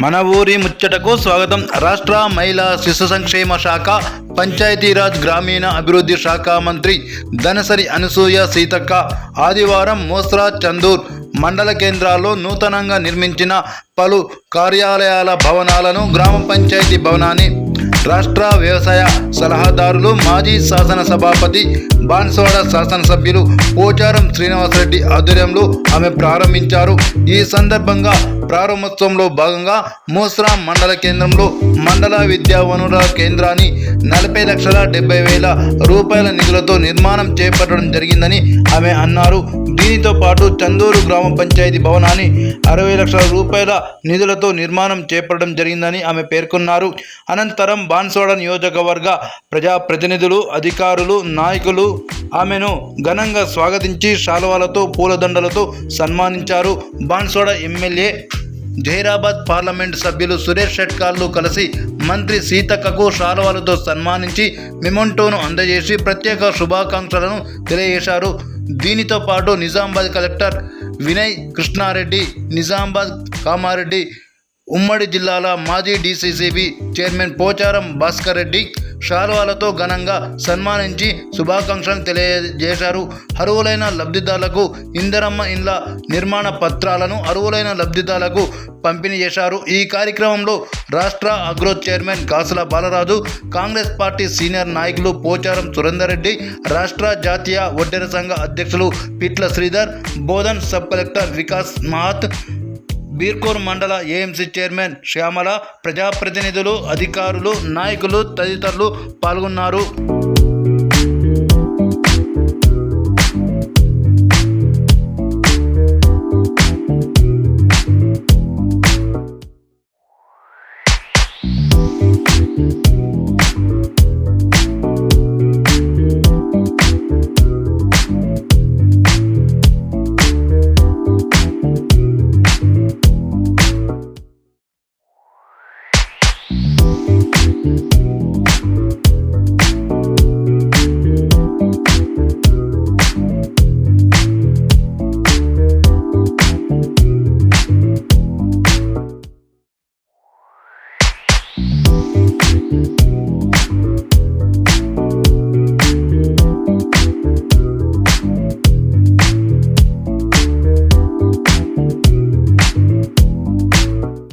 మన ఊరి ముచ్చటకు స్వాగతం. రాష్ట్ర మహిళా శిశు సంక్షేమ శాఖ పంచాయతీరాజ్ గ్రామీణ అభివృద్ధి శాఖ మంత్రి దనసరి అనసూయ సీతక్క. ఆదివారం మోస్రా చందూర్ మండల కేంద్రాల్లో నూతనంగా నిర్మించిన పలు కార్యాలయాల భవనాలను గ్రామ పంచాయతీ భవనాన్ని రాష్ట్ర వ్యవసాయ సలహాదారులు మాజీ శాసన సభాపతి శాసనసభ్యులు పోచారం శ్రీనివాసరెడ్డి ఆధ్వర్యంలో ఆమె ప్రారంభించారు. ఈ సందర్భంగా ప్రారంభోత్సవంలో భాగంగా మోస్రా మండల కేంద్రంలో మండల విద్యా వనరుల కేంద్రాన్ని నలభై లక్షల డెబ్బై వేల రూపాయల నిధులతో నిర్మాణం చేపట్టడం జరిగిందని ఆమె అన్నారు. దీనితో పాటు చందూరు గ్రామ పంచాయతీ భవనాన్ని అరవై లక్షల రూపాయల నిధులతో నిర్మాణం చేపట్టడం జరిగిందని ఆమె పేర్కొన్నారు. అనంతరం బాన్సోడ నియోజకవర్గ ప్రజాప్రతినిధులు అధికారులు నాయకులు ఆమెను ఘనంగా స్వాగతించి శాలువాలతో పూలదండలతో సన్మానించారు బాన్సోడ ఎమ్మెల్యే జైరాబాద్ పార్లమెంట్ సభ్యులు సురేష్ షెట్కార్లు కలిసి మంత్రి సీతక్కకు శాలువాలతో సన్మానించి మిమొంటోను అందజేసి ప్రత్యేక శుభాకాంక్షలను తెలియజేశారు. దీనితో పాటు నిజామాబాద్ కలెక్టర్ వినయ్ కృష్ణారెడ్డి నిజామాబాద్ కామారెడ్డి ఉమ్మడి జిల్లాల మాజీ డీసీసీబీ చైర్మన్ పోచారం భాస్కర్ రెడ్డి షాల్వాలతో ఘనంగా సన్మానించి శుభాకాంక్షలు తెలియజేశారు. అరువులైన లబ్ధిదారులకు ఇందరమ్మ ఇండ్ల నిర్మాణ పత్రాలను అరువులైన లబ్ధిదారులకు పంపిణీ చేశారు. ఈ కార్యక్రమంలో రాష్ట్ర అగ్రో చైర్మన్ కాసుల బాలరాజు కాంగ్రెస్ పార్టీ సీనియర్ నాయకులు పోచారం సురేందర్ రెడ్డి రాష్ట్ర జాతీయ ఒడ్డెర సంఘ అధ్యక్షులు పిట్ల శ్రీధర్ బోధన్ సబ్ కలెక్టర్ వికాస్ మహాత్ బీర్కూర్ మండల ఏఎంసీ చైర్మన్ శ్యామల ప్రజాప్రతినిధులు అధికారులు నాయకులు తదితరులు పాల్గొన్నారు.